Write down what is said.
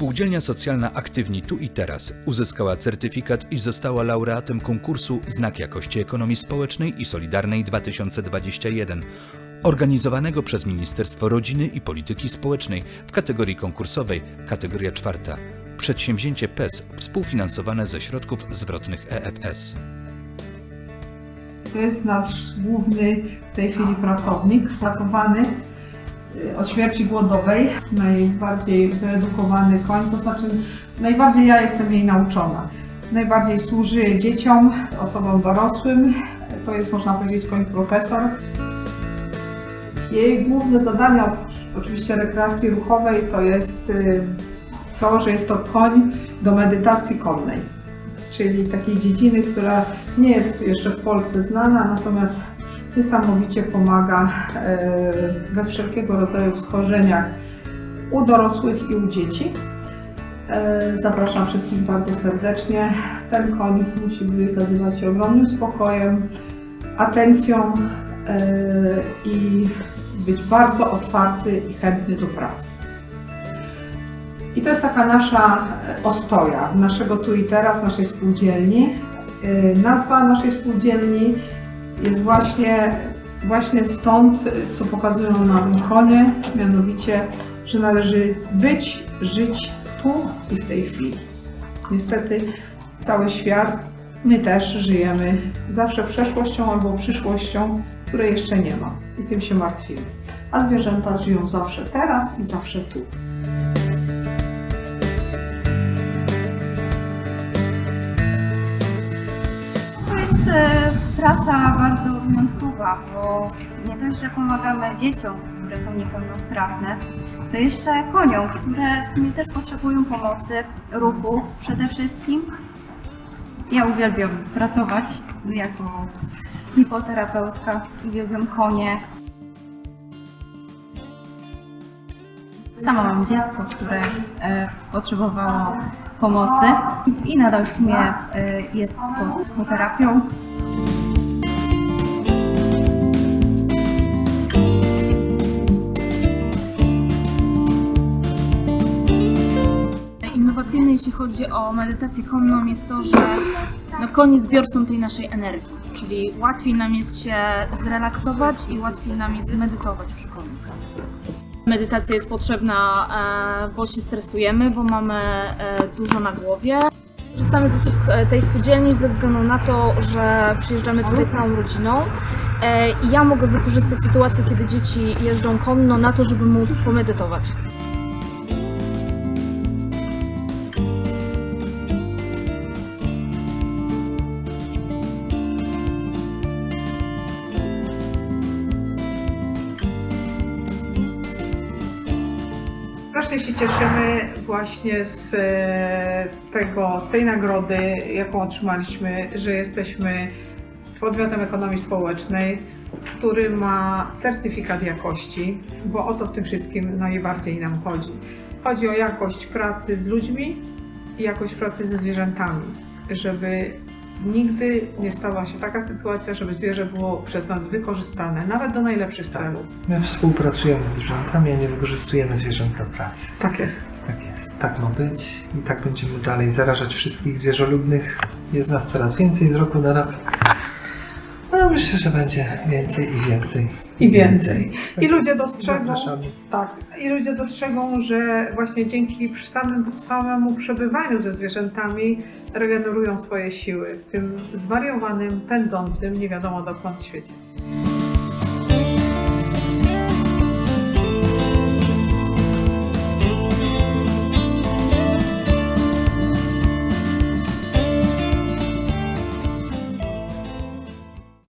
Spółdzielnia Socjalna Aktywni Tu i Teraz uzyskała certyfikat i została laureatem konkursu Znak Jakości Ekonomii Społecznej i Solidarnej 2021, organizowanego przez Ministerstwo Rodziny i Polityki Społecznej w kategorii konkursowej, kategoria czwarta. Przedsięwzięcie PES współfinansowane ze środków zwrotnych EFS. To jest nasz główny w tej chwili pracownik, ratowany od śmierci głodowej, najbardziej wyedukowany koń, to znaczy najbardziej ja jestem jej nauczona. Najbardziej służy dzieciom, osobom dorosłym, to jest można powiedzieć koń profesor. Jej główne zadania, oczywiście rekreacji ruchowej, to jest y, to, że jest to koń do medytacji konnej czyli takiej dziedziny, która nie jest jeszcze w Polsce znana, natomiast niesamowicie pomaga e, we wszelkiego rodzaju schorzeniach u dorosłych i u dzieci. E, Zapraszam wszystkich bardzo serdecznie. Ten koń musi wykazywać się ogromnym spokojem, atencją e, i być bardzo otwarty i chętny do pracy. I to jest taka nasza ostoja, naszego tu i teraz, naszej spółdzielni. Nazwa naszej spółdzielni jest właśnie, właśnie stąd, co pokazują nam konie, mianowicie, że należy być, żyć tu i w tej chwili. Niestety cały świat, my też żyjemy zawsze przeszłością albo przyszłością, której jeszcze nie ma i tym się martwimy. A zwierzęta żyją zawsze teraz i zawsze tu. Praca bardzo wyjątkowa, bo nie dość, że pomagamy dzieciom, które są niepełnosprawne, to jeszcze koniom, które w sumie też potrzebują pomocy, ruchu przede wszystkim. Ja uwielbiam pracować jako hipoterapeutka, uwielbiam konie. Sama mam dziecko, które e, potrzebowało pomocy i nadal w sumie e, jest pod, pod terapią. Jeśli chodzi o medytację konną, jest to, że no, koń jest tej naszej energii, czyli łatwiej nam jest się zrelaksować i łatwiej nam jest medytować przy koniu. Medytacja jest potrzebna, e, bo się stresujemy, bo mamy e, dużo na głowie. Korzystamy z usług e, tej spółdzielni ze względu na to, że przyjeżdżamy tutaj całą rodziną i ja mogę wykorzystać sytuację, kiedy dzieci jeżdżą konno na to, żeby móc pomedytować. Strasznie się cieszymy właśnie z e, tego, z tej nagrody, jaką otrzymaliśmy, że jesteśmy podmiotem ekonomii społecznej, który ma certyfikat jakości, bo o to w tym wszystkim najbardziej nam chodzi. Chodzi o jakość pracy z ludźmi i jakość pracy ze zwierzętami, żeby nigdy nie stała się taka sytuacja, żeby zwierzę było przez nas wykorzystane, nawet do najlepszych celów. My współpracujemy z zwierzętami, a nie wykorzystujemy zwierząt do pracy. Tak jest. Tak jest, tak ma być i tak będziemy dalej zarażać wszystkich zwierzoludnych. Jest nas coraz więcej z roku na rok. No myślę, że będzie więcej i więcej. I więcej. I ludzie dostrzegą, Zapraszamy. tak, i ludzie dostrzegą, że właśnie dzięki samym, samemu przebywaniu ze zwierzętami regenerują swoje siły w tym zwariowanym, pędzącym, nie wiadomo dokąd świecie.